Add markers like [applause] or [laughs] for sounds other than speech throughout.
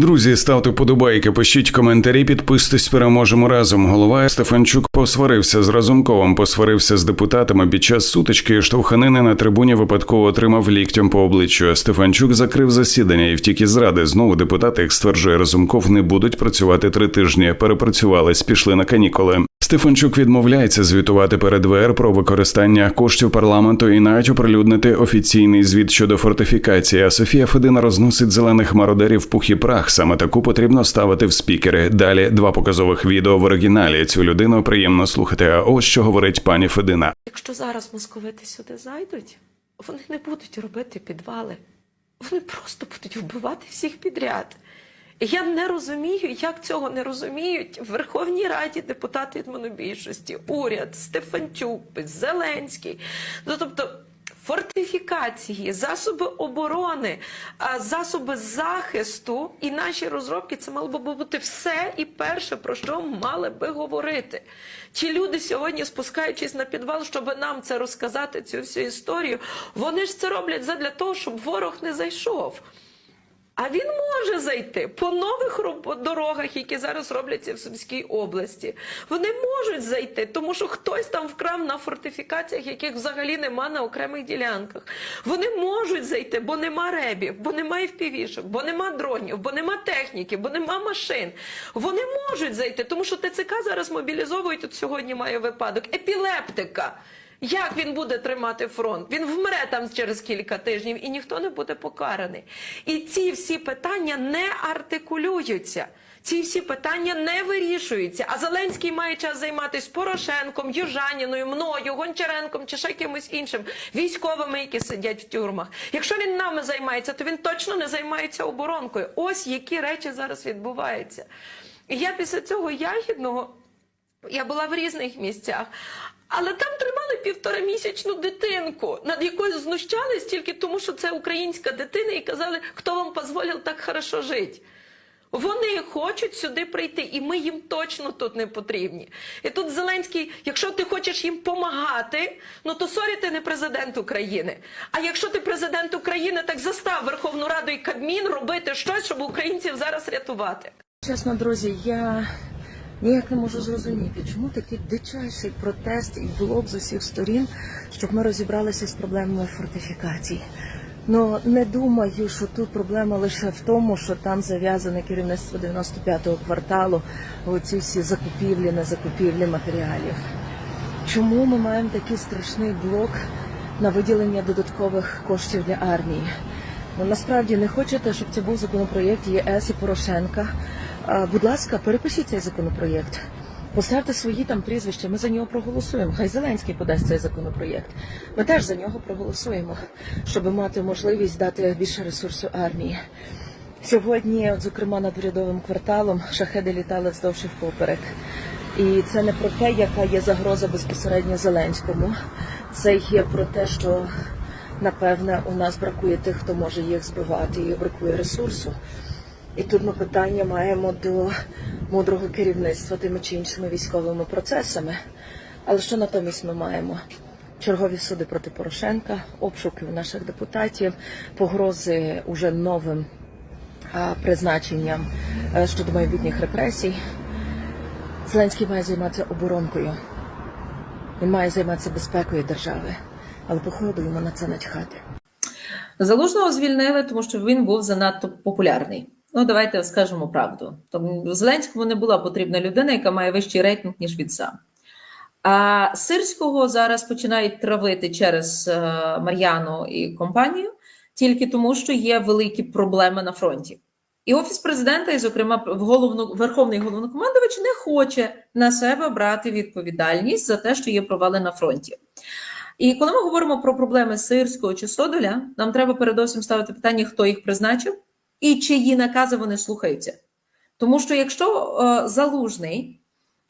Друзі, ставте подобайки, пишіть коментарі, підписуйтесь, переможемо разом. Голова Стефанчук посварився з Разумковим, посварився з депутатами під час сутички штовханини на трибуні випадково отримав ліктем по обличчю. Стефанчук закрив засідання і втік із ради. Знову депутати, як стверджує Разумков, не будуть працювати три тижні. Перепрацювались, пішли на канікули. Стефанчук відмовляється звітувати перед ВР про використання коштів парламенту і навіть оприлюднити офіційний звіт щодо фортифікації. А Софія Федина розносить зелених мародерів пух і прах. Саме таку потрібно ставити в спікери. Далі два показових відео в оригіналі. Цю людину приємно слухати. А ось що говорить пані Федина. Якщо зараз московити сюди зайдуть, вони не будуть робити підвали. Вони просто будуть вбивати всіх підряд. Я не розумію, як цього не розуміють в Верховній Раді депутати від монобільшості, уряд, Стефанчук, Зеленський. Ну тобто. Фортифікації, засоби оборони, засоби захисту і наші розробки це мало би бути все і перше, про що мали би говорити. Ті люди сьогодні, спускаючись на підвал, щоб нам це розказати, цю всю історію, вони ж це роблять задля того, щоб ворог не зайшов. А він може зайти по нових дорогах, які зараз робляться в Сумській області. Вони можуть зайти, тому що хтось там вкрав на фортифікаціях, яких взагалі нема на окремих ділянках. Вони можуть зайти, бо нема ребів, бо немає впівішок, бо нема дронів, бо нема техніки, бо нема машин. Вони можуть зайти, тому що ТЦК зараз мобілізовують. От сьогодні має випадок епілептика. Як він буде тримати фронт? Він вмре там через кілька тижнів і ніхто не буде покараний. І ці всі питання не артикулюються. Ці всі питання не вирішуються. А Зеленський має час займатися Порошенком, Южаніною, мною, Гончаренком чи ще кимось іншим, військовими, які сидять в тюрмах. Якщо він нами займається, то він точно не займається оборонкою. Ось які речі зараз відбуваються. І я після цього ягідного я була в різних місцях. Але там тримали півторамісячну дитинку, над якою знущались тільки тому, що це українська дитина, і казали, хто вам дозволив так хорошо жити. Вони хочуть сюди прийти, і ми їм точно тут не потрібні. І тут Зеленський, якщо ти хочеш їм помагати, ну то сорі, ти не президент України. А якщо ти президент України, так застав Верховну Раду і Кабмін робити щось, щоб українців зараз рятувати. Чесно, друзі, я ніяк не можу зрозуміти, чому такий дичайший протест і блок з усіх сторін, щоб ми розібралися з проблемою фортифікацій. Ну не думаю, що тут проблема лише в тому, що там зав'язане керівництво 95-го кварталу, оці всі закупівлі на закупівлі матеріалів. Чому ми маємо такий страшний блок на виділення додаткових коштів для армії? Ну насправді не хочете, щоб це був законопроєкт ЄС і Порошенка. Будь ласка, перепишіть цей законопроєкт. Поставте свої там прізвища, ми за нього проголосуємо. Хай Зеленський подасть цей законопроєкт. Ми теж за нього проголосуємо, щоб мати можливість дати більше ресурсу армії. Сьогодні, от, зокрема, над урядовим кварталом шахеди літали вздовж і впоперек. І це не про те, яка є загроза безпосередньо Зеленському. Це є про те, що напевне у нас бракує тих, хто може їх збивати, і бракує ресурсу. І тут ми питання маємо до мудрого керівництва тими чи іншими військовими процесами. Але що натомість ми маємо? Чергові суди проти Порошенка, обшуки у наших депутатів, погрози уже новим призначенням е, щодо майбутніх репресій. Зеленський має займатися оборонкою. Він має займатися безпекою держави. Але походу йому на це начхати. Залужного звільнили, тому що він був занадто популярний. Ну, давайте скажемо правду. Тому Зеленському не була потрібна людина, яка має вищий рейтинг, ніж він сам. А Сирського зараз починають травити через е, Мар'яну і компанію, тільки тому, що є великі проблеми на фронті. І офіс президента, і, зокрема, головну верховний головнокомандувач, не хоче на себе брати відповідальність за те, що є провали на фронті. І коли ми говоримо про проблеми Сирського чи Содоля, нам треба передовсім ставити питання, хто їх призначив і чиї накази вони слухаються. Тому що якщо е, залужний,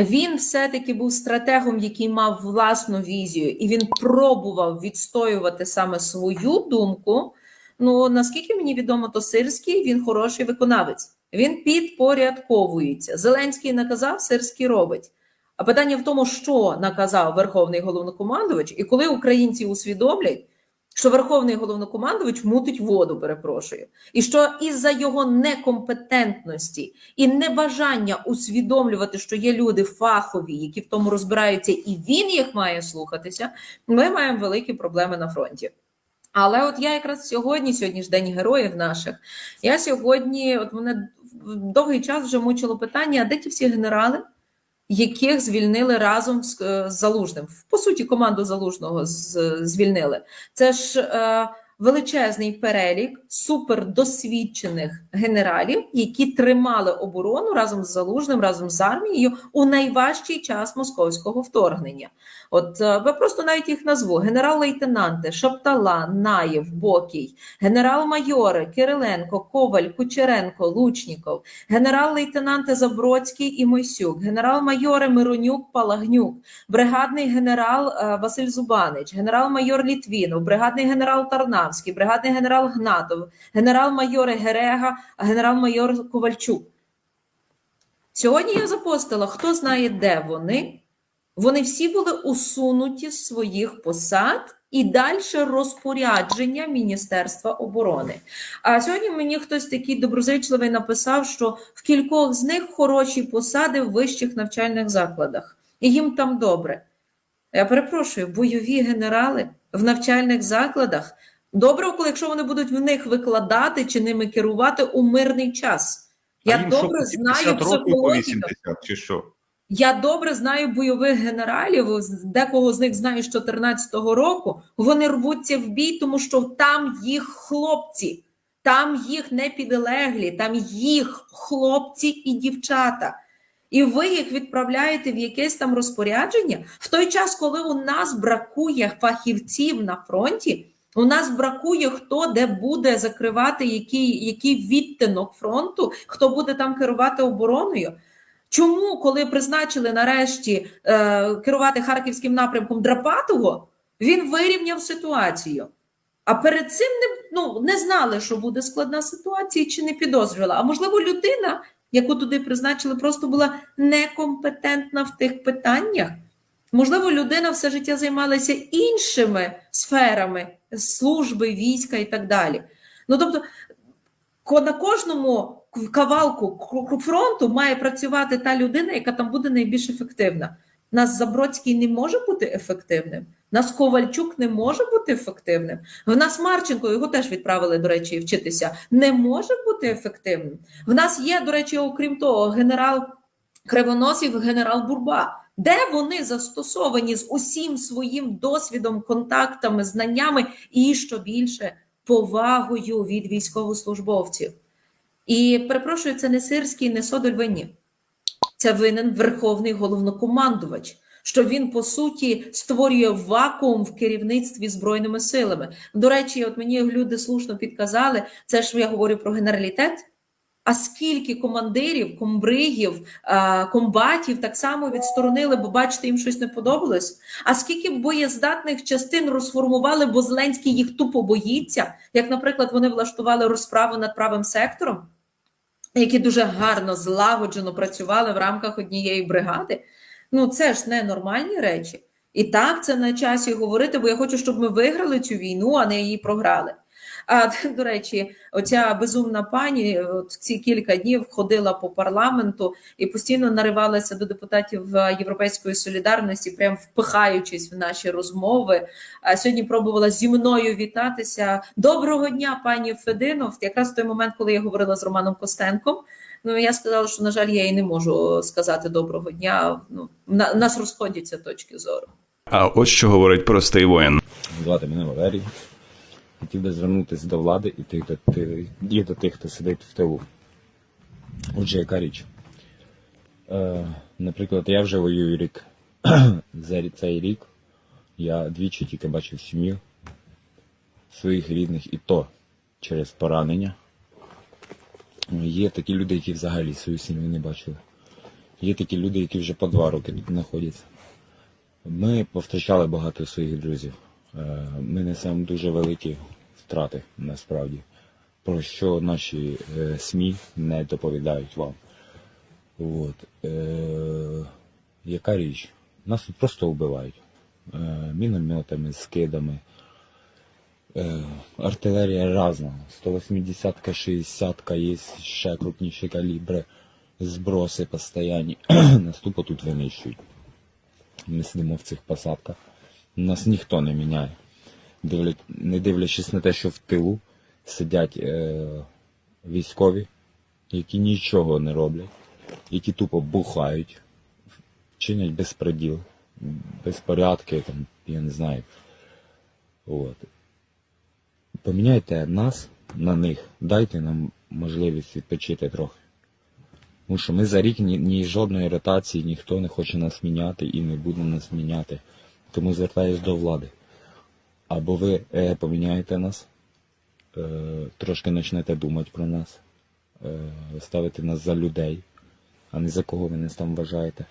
він все-таки був стратегом, який мав власну візію, і він пробував відстоювати саме свою думку. Ну наскільки мені відомо, то Сирський він хороший виконавець. Він підпорядковується. Зеленський наказав, Сирський робить. А питання в тому, що наказав Верховний головнокомандувач, і коли українці усвідомлять, що Верховний головнокомандувач мутить воду, перепрошую, і що із-за його некомпетентності і небажання усвідомлювати, що є люди фахові, які в тому розбираються, і він їх має слухатися, ми маємо великі проблеми на фронті. Але от я якраз сьогодні, сьогодні ж день героїв наших. Я сьогодні, от мене довгий час вже мучило питання: а де ті всі генерали, яких звільнили разом з, е, з Залужним? По суті, команду Залужного з, звільнили. Це ж е, величезний перелік супердосвідчених генералів, які тримали оборону разом з Залужним, разом з армією у найважчий час московського вторгнення. От е, ви просто навіть їх назву: генерал-лейтенанти Шаптала, Наєв, Бокій, генерал-майори Кириленко, Коваль, Кучеренко, Лучніков, генерал-лейтенанти Забродський і Мойсюк, генерал-майори Миронюк, Палагнюк, бригадний генерал е, Василь Зубанич, генерал-майор Літвінов, бригадний генерал Тарнавський, бригадний генерал Гнатов, генерал-майори Герега, генерал-майор Ковальчук. Сьогодні я запостила, хто знає, де вони. Вони всі були усунуті з своїх посад і далі розпорядження Міністерства оборони. А сьогодні мені хтось такий доброзичливий написав, що в кількох з них хороші посади в вищих навчальних закладах, і їм там добре. Я перепрошую, бойові генерали в навчальних закладах. Добре, коли якщо вони будуть в них викладати чи ними керувати у мирний час. Я А що, добре по знаю 70 психологію. 80, чи що? Я добре знаю бойових генералів, декого з них знаю з 14-го року. Вони рвуться в бій, тому що там їх хлопці, там їх не підлеглі, там їх хлопці і дівчата. І ви їх відправляєте в якесь там розпорядження в той час, коли у нас бракує фахівців на фронті. У нас бракує хто де буде закривати який, який відтинок фронту, хто буде там керувати обороною. Чому, коли призначили нарешті е, керувати харківським напрямком Драпатого, він вирівняв ситуацію? А перед цим не, ну, не знали, що буде складна ситуація, чи не підозрювала. А можливо, людина, яку туди призначили, просто була некомпетентна в тих питаннях. Можливо, людина все життя займалася іншими сферами служби, війська і так далі. Ну тобто, на кожному кавалку фронту має працювати та людина, яка там буде найбільш ефективна. Нас Забродський не може бути ефективним. Нас Ковальчук не може бути ефективним. В нас Марченко його теж відправили, до речі, вчитися. Не може бути ефективним. В нас є, до речі, окрім того, генерал Кривоносів, генерал Бурба. Де вони застосовані з усім своїм досвідом, контактами, знаннями і що більше повагою від військовослужбовців? І перепрошую, це не сирський, не содоль винні. Це винен верховний головнокомандувач, що він по суті створює вакуум в керівництві збройними силами. До речі, от мені люди слушно підказали, це ж я говорю про генералітет. А скільки командирів, комбригів, комбатів так само відсторонили, бо бачите, їм щось не подобалось. А скільки боєздатних частин розформували, бо Зеленський їх тупо боїться, як, наприклад, вони влаштували розправу над правим сектором, які дуже гарно злагоджено працювали в рамках однієї бригади. Ну це ж не нормальні речі. І так це на часі говорити, бо я хочу, щоб ми виграли цю війну, а не її програли. А [laughs] до речі, оця безумна пані от ці кілька днів ходила по парламенту і постійно наривалася до депутатів е, Європейської солідарності, прям впихаючись в наші розмови. А сьогодні пробувала зі мною вітатися. Доброго дня, пані Фединов. Якраз в той момент, коли я говорила з Романом Костенком. Ну я сказала, що на жаль, я їй не можу сказати доброго дня. Ну на нас розходяться точки зору. А ось що говорить простий воїн. Звати мене Валерій. Хотів би звернутися до влади і тих, і до тих, хто сидить в тилу. Отже, яка річ? Е, наприклад, я вже воюю рік. [clears throat] За цей рік я двічі тільки бачив сім'ю своїх рідних, і то через поранення. Є такі люди, які взагалі свою сім'ю не бачили. Є такі люди, які вже по два роки тут знаходяться. Ми повтрачали багато своїх друзів. Е, Ми несемо дуже великі втрати насправді, про що наші е, СМІ не доповідають вам. От. Е, яка річ? Нас тут просто вбивають. Е, мінометами, скидами. Е, артилерія різна. 180-ка, 60-ка, є ще крупніші калібри, зброси постійні. [clears throat] Нас тупо тут винищують. Ми сидимо в цих посадках. Нас ніхто не міняє. Не дивлячись на те, що в тилу сидять е... військові, які нічого не роблять, які тупо бухають, чинять безпреділ, безпорядки, там, я не знаю. От. Поміняйте нас на них, дайте нам можливість відпочити трохи. Тому що ми за рік ні, ні жодної ротації ніхто не хоче нас міняти і не буде нас міняти. Тому звертаюсь до влади. Або ви е, поміняєте нас, е, трошки почнете думати про нас, е, ставити нас за людей, а не за кого ви нас там вважаєте.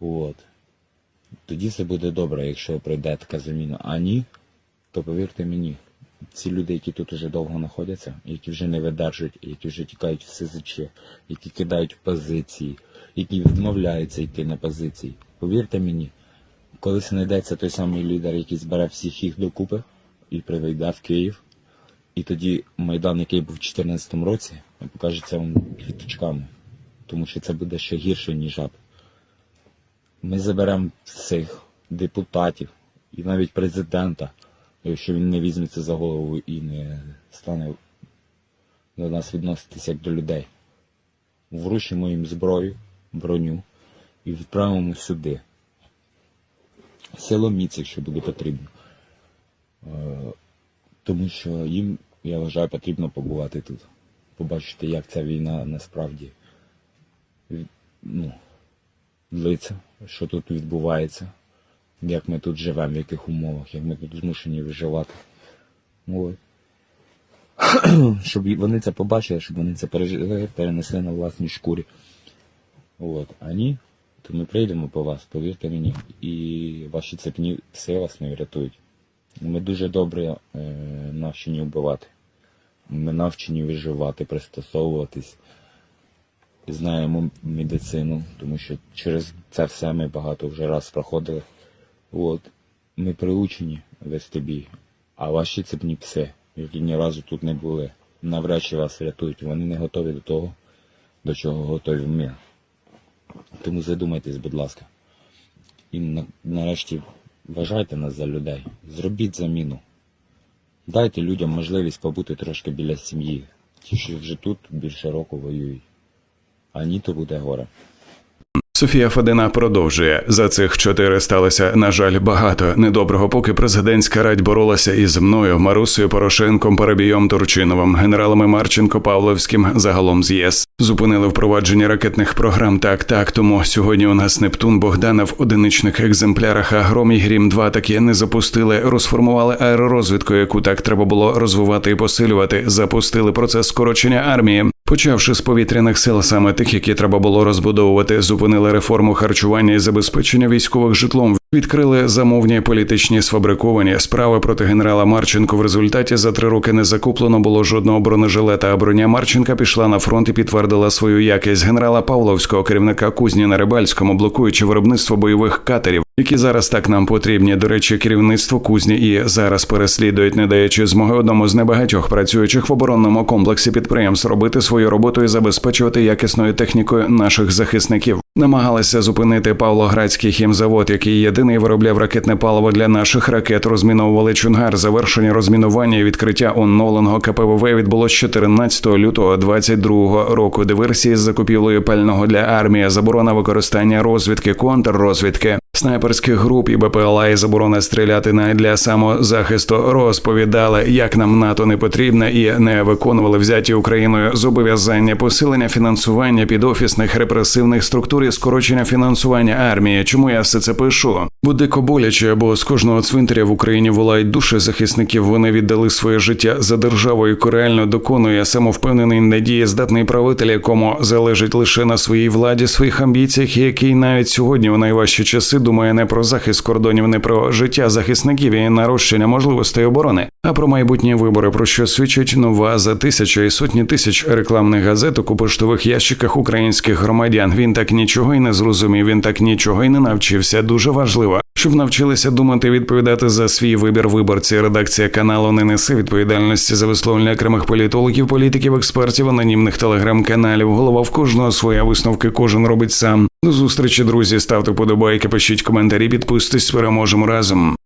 От. Тоді все буде добре, якщо прийде така заміна. А ні, то повірте мені, ці люди, які тут уже довго знаходяться, які вже не видержують, які вже тікають в СЗЧ, які кидають позиції, які відмовляються йти на позиції. Повірте мені, коли знайдеться той самий лідер, який збере всіх їх докупи і приведе в Київ, і тоді Майдан, який був у 2014 році, покажеться вам квіточками, тому що це буде ще гірше, ніж ад. Ми заберемо всіх депутатів і навіть президента, якщо він не візьметься за голову і не стане до нас відноситися як до людей. Вручимо їм зброю, броню і відправимо сюди. Село Міць, якщо буде потрібно. Е, Тому що їм, я вважаю, потрібно побувати тут. Побачити, як ця війна насправді ну, длиться, що тут відбувається, як ми тут живемо, в яких умовах, як ми тут змушені виживати. Ну, [clears throat] щоб вони це побачили, щоб вони це пережили, перенесли на власній шкурі. От. А ні, то ми прийдемо по вас, повірте мені, і ваші цепні пси вас не врятують. Ми дуже добре е, навчені вбивати. Ми навчені виживати, пристосовуватись знаємо медицину, тому що через це все ми багато вже раз проходили. От. Ми приучені вести бій, а ваші цепні пси, які ні разу тут не були, навряд чи вас рятують. Вони не готові до того, до чого готові ми. Тому задумайтесь, будь ласка. І нарешті вважайте нас за людей. Зробіть заміну. Дайте людям можливість побути трошки біля сім'ї. Ті, що вже тут більше року воюють а ні, то буде горе. Софія Федина продовжує за цих чотири сталося, на жаль, багато недоброго, поки президентська радь боролася із мною, Марусею Порошенком, Парабієм Турчиновим, генералами Марченко Павловським, загалом з ЄС. Зупинили впровадження ракетних програм. Так, так. Тому сьогодні у нас Нептун Богдана в одиничних екземплярах, а Гром і Грім 2 таки не запустили. Розформували аеророзвідку, яку так треба було розвивати і посилювати. Запустили процес скорочення армії. Почавши з повітряних сил, саме тих, які треба було розбудовувати, зупинили реформу харчування і забезпечення військових житлом. Відкрили замовні політичні сфабриковані справи проти генерала Марченко. В результаті за три роки не закуплено було жодного бронежилета. А броня Марченка пішла на фронт і підтвердила свою якість генерала Павловського, керівника кузні на Рибальському, блокуючи виробництво бойових катерів, які зараз так нам потрібні. До речі, керівництво кузні і зараз переслідують, не даючи змоги одному з небагатьох працюючих в оборонному комплексі підприємств робити свою роботу і забезпечувати якісною технікою наших захисників. Намагалися зупинити Павлоградський хімзавод, який єдиний виробляв ракетне паливо для наших ракет. Розміновували Чунгар. Завершення розмінування і відкриття оновленого КПВВ відбулось 14 лютого 22 року. Диверсії з закупівлею пального для армії, заборона використання розвідки, контррозвідки. Снайперських груп і БПЛА і заборона стріляти на для самозахисту розповідали, як нам НАТО не потрібне і не виконували взяті Україною зобов'язання посилення фінансування підофісних репресивних структур і скорочення фінансування армії. Чому я все це пишу? Дико боляче, бо з кожного цвинтаря в Україні волають душі захисників. Вони віддали своє життя за державу, яку реально доконує самовпевнений надієздатний правитель, якому залежить лише на своїй владі, своїх амбіціях, і який навіть сьогодні у найважчі часи думає не про захист кордонів, не про життя захисників і нарощення можливостей оборони, а про майбутні вибори, про що свідчить нова за тисячі і сотні тисяч рекламних газеток у поштових ящиках українських громадян. Він так нічого й не зрозумів. Він так нічого й не навчився. Дуже важливо. Щоб навчилися думати відповідати за свій вибір виборці. Редакція каналу не несе відповідальності за висловлення окремих політологів, політиків, експертів, анонімних телеграм-каналів. Голова в кожного своя висновки кожен робить сам. До зустрічі, друзі. Ставте подобайки, пишіть коментарі, підписуйтесь, переможемо разом.